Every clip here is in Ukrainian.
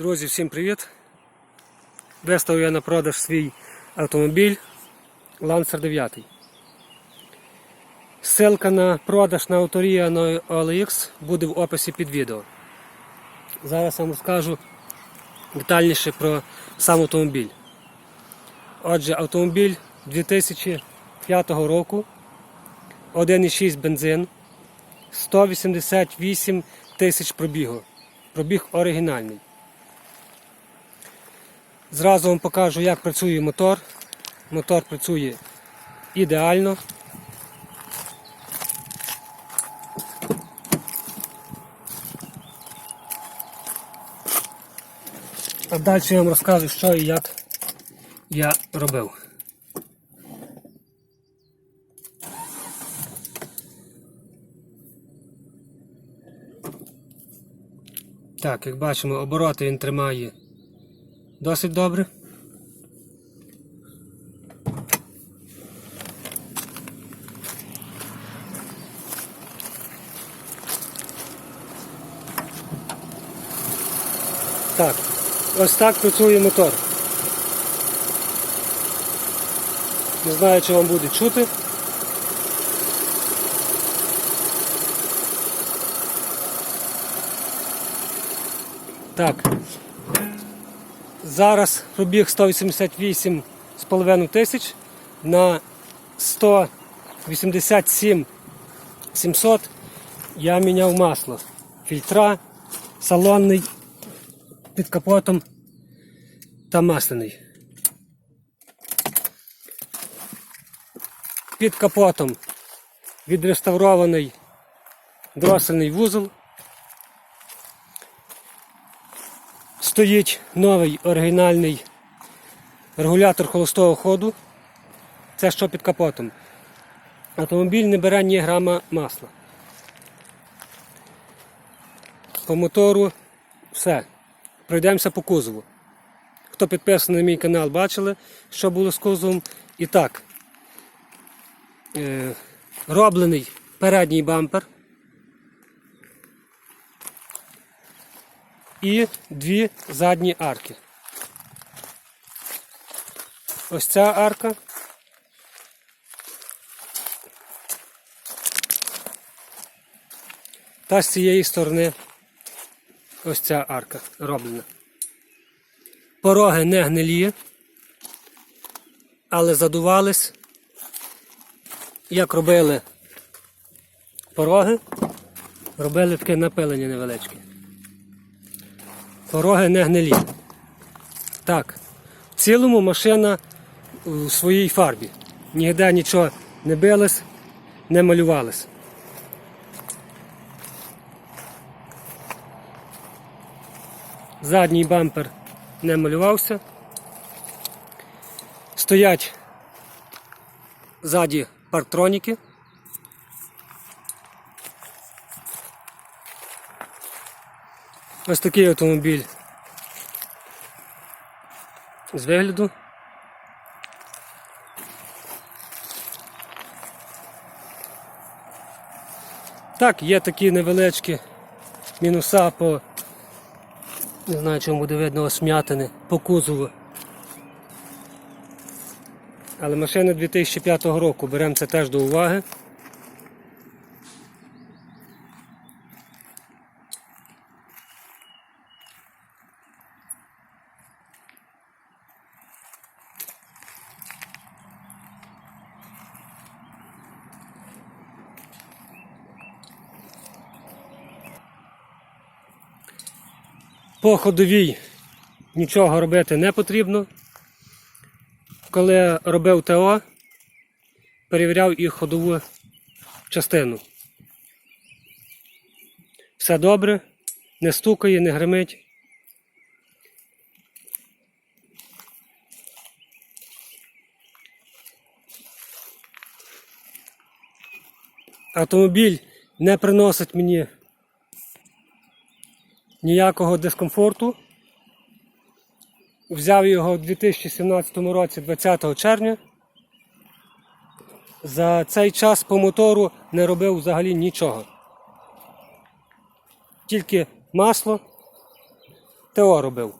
Друзі, всім привіт! Виставив я на продаж свій автомобіль Lancer 9. Ссылка на продаж на авторія на OLX буде в описі під відео. Зараз вам розкажу детальніше про сам автомобіль. Отже, автомобіль 2005 року, 1,6 бензин, 188 тисяч пробігу. Пробіг оригінальний. Зразу вам покажу, як працює мотор. Мотор працює ідеально. А далі я вам розкажу, що і як я робив. Так, як бачимо, обороти він тримає досить добре. Так, ось так працює мотор. Не знаю, чи вам буде чути. Так. Зараз пробіг 188,5 тисяч на 187 700 я міняв масло. Фільтра, салонний, під капотом та масляний. Під капотом відреставрований дросельний вузол. Стоїть новий оригінальний регулятор холостого ходу. Це що під капотом. Автомобіль не бере ні грама масла. По мотору все. Пройдемося по кузову. Хто підписаний на мій канал, бачили, що було з кузовом. І так, е, роблений передній бампер. І дві задні арки. Ось ця арка. Та з цієї сторони ось ця арка роблена. Пороги не гнилі, але задувались, як робили пороги, робили таке напилення невеличке. Пороги не гнилі. Так, в цілому машина у своїй фарбі. Ніде нічого не билось, не малювалось. Задній бампер не малювався. Стоять ззаді парктроніки. Ось такий автомобіль з вигляду. Так, є такі невеличкі мінуса по, не знаю, чому буде видно осмятини по кузову. Але машина 2005 року, беремо це теж до уваги. По ходовій нічого робити не потрібно. Коли робив ТО, перевіряв і ходову частину. Все добре, не стукає, не гримить. Автомобіль не приносить мені ніякого дискомфорту. Взяв його у 2017 році 20 червня. За цей час по мотору не робив взагалі нічого. Тільки масло ТО робив.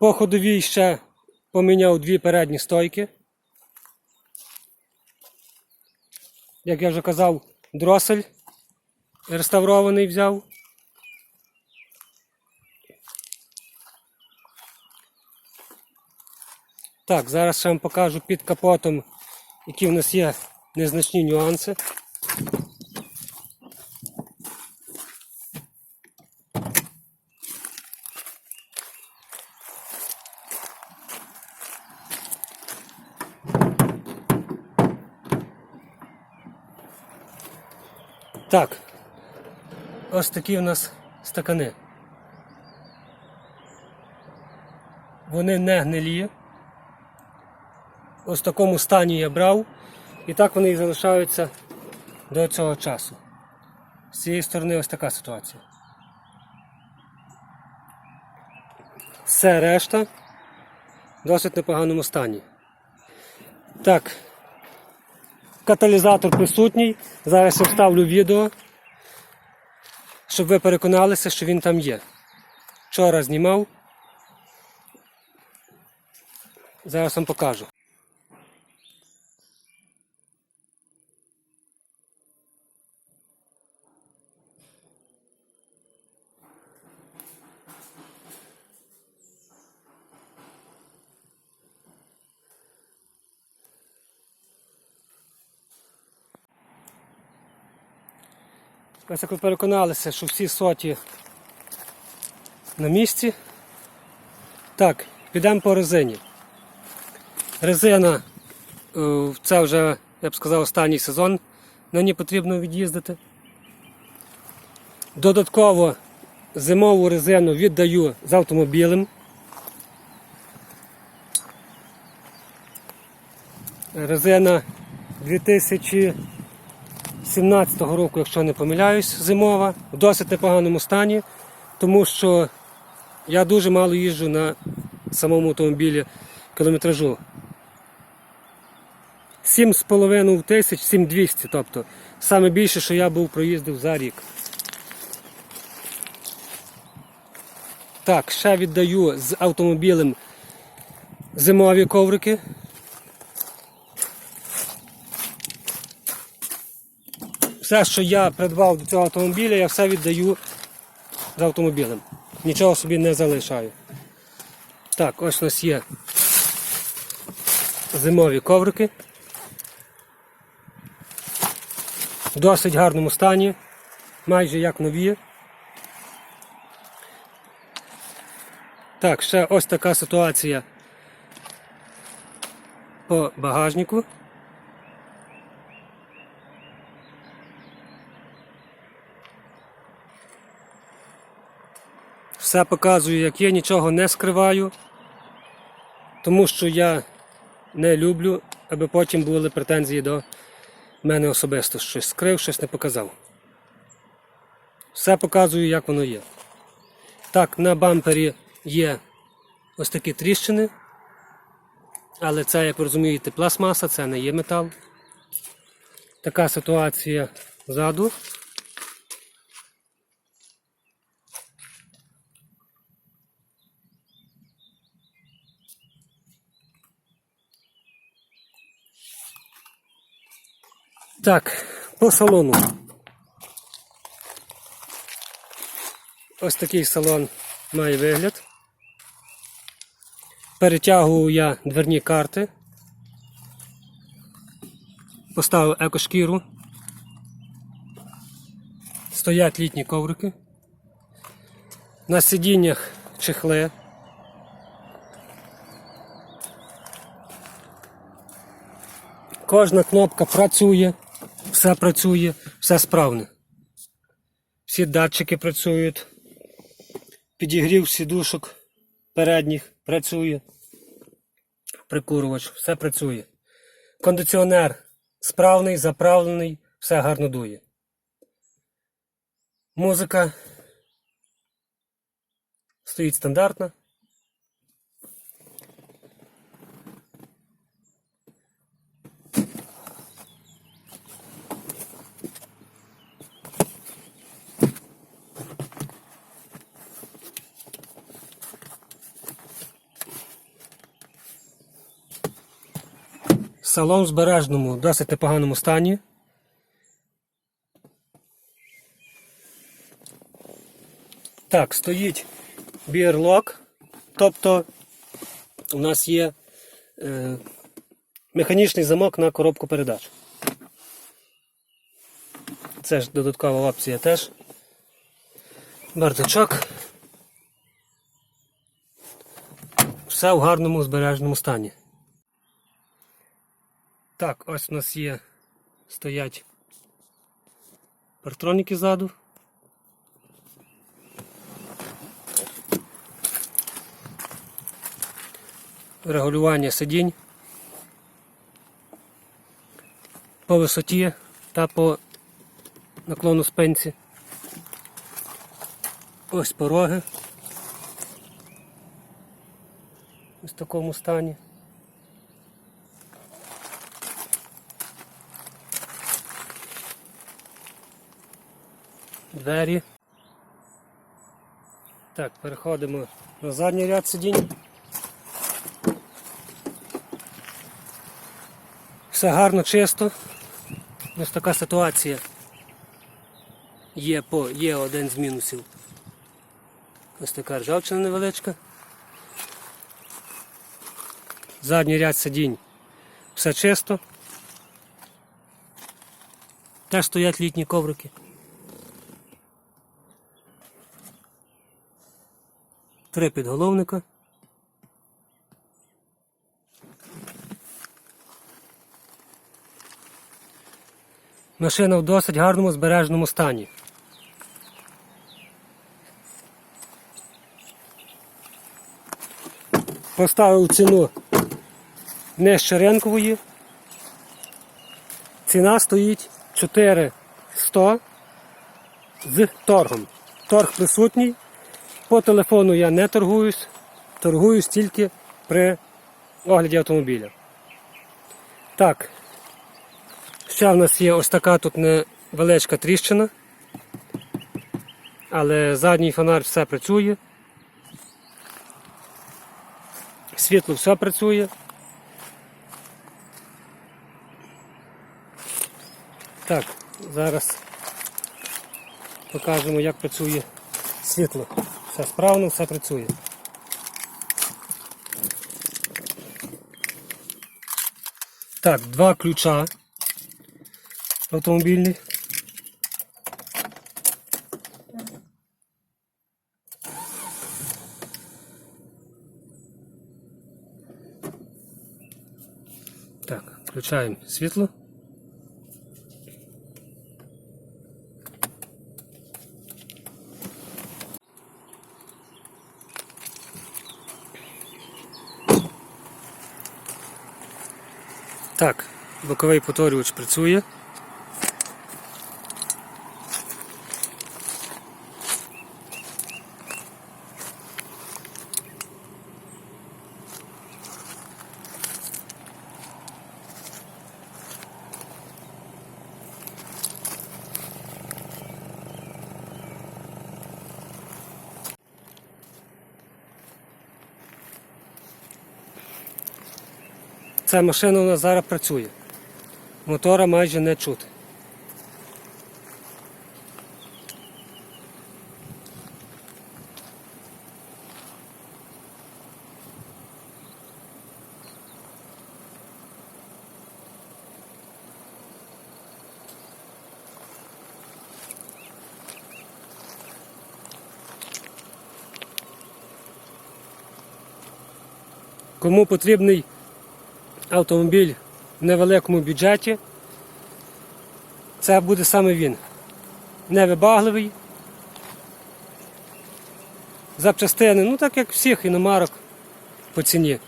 По ходовій ще поміняв дві передні стойки. Як я вже казав, дросель реставрований взяв. Так, зараз ще вам покажу під капотом, які в нас є незначні нюанси. Так, ось такі у нас стакани. Вони не гнилі. Ось такому стані я брав. І так вони і залишаються до цього часу. З цієї сторони ось така ситуація. Все решта в досить непоганому стані. Так, каталізатор присутній. Зараз я вставлю відео, щоб ви переконалися, що він там є. Вчора знімав. Зараз вам покажу. Ось як ви переконалися, що всі соті на місці. Так, підемо по резині. Резина, е, це вже, я б сказав, останній сезон. На ній потрібно від'їздити. Додатково зимову резину віддаю з автомобілем. Резина 2017 року, якщо не помиляюсь, зимова, в досить непоганому стані, тому що я дуже мало їжджу на самому автомобілі кілометражу. 7,5 тисяч, 7200, тобто саме більше, що я був проїздив за рік. Так, ще віддаю з автомобілем зимові коврики. Все, що я придбав до цього автомобіля, я все віддаю з автомобілем. Нічого собі не залишаю. Так, ось у нас є зимові коврики. В досить гарному стані, майже як нові. Так, ще ось така ситуація по багажнику. Все показую, як є, нічого не скриваю, тому що я не люблю, аби потім були претензії до мене особисто. Щось скрив, щось не показав. Все показую, як воно є. Так, на бампері є ось такі тріщини, але це, як ви розумієте, пластмаса, це не є метал. Така ситуація ззаду. Так, по салону. Ось такий салон має вигляд. Перетягую я дверні карти. Поставив екошкіру. Стоять літні коврики. На сидіннях чехли. Кожна кнопка працює, все працює, все справне. Всі датчики працюють. Підігрів сідушок передніх працює. Прикурувач, все працює. Кондиціонер справний, заправлений, все гарно дує. Музика стоїть стандартна. Салон в збережному, досить непоганому стані. Так, стоїть бірлок, тобто у нас є е, механічний замок на коробку передач. Це ж додаткова опція теж. Бардачок. Все в гарному збережному стані. Так, ось у нас є стоять партроніки ззаду. Регулювання сидінь по висоті та по наклону спинці. Ось пороги. Ось в такому стані. Двері. Так, переходимо на задній ряд сидінь. Все гарно, чисто. Ось така ситуація. Є по є один з мінусів. Ось така ржавчина невеличка. Задній ряд сидінь. Все чисто. Теж стоять літні коврики. Три підголовника. Машина в досить гарному збереженому стані. Поставив ціну нижче ринкової. Ціна стоїть 4100 з торгом. Торг присутній. По телефону я не торгуюсь, торгуюсь тільки при огляді автомобіля. Так, ще в нас є ось така тут невеличка тріщина. Але задній фонар все працює. Світло все працює. Так, зараз покажемо, як працює світло. Все справно, все працює. Так, два ключа автомобільних. Так, включаємо світло. Так, боковий повторювач працює. Ця машина у нас зараз працює. Мотора майже не чути. Кому потрібний автомобіль в невеликому бюджеті, це буде саме він. Невибагливий. Запчастини, ну так як всіх іномарок по ціні.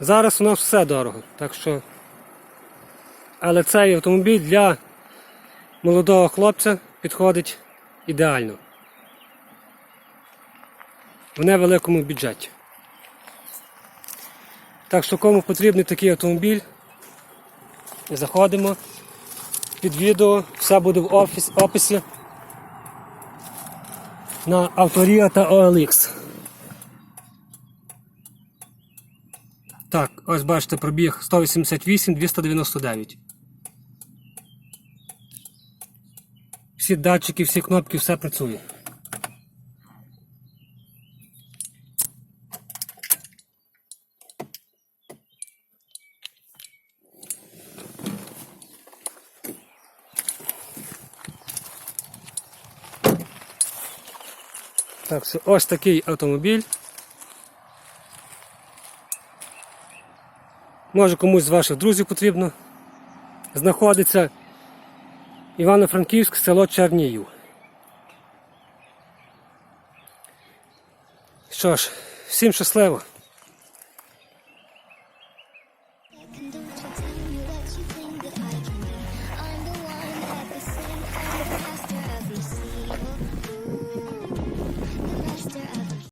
Зараз у нас все дорого, так що. Але цей автомобіль для молодого хлопця підходить ідеально. В невеликому бюджеті. Так що кому потрібний такий автомобіль, заходимо під відео, все буде в офіс, описі на Авторія та OLX. Так, ось бачите, пробіг 188 299. Всі датчики, всі кнопки, все працює. Так, ось такий автомобіль. Може комусь з ваших друзів потрібно. Знаходиться Івано-Франківськ, село Чернію. Що ж, всім щасливо!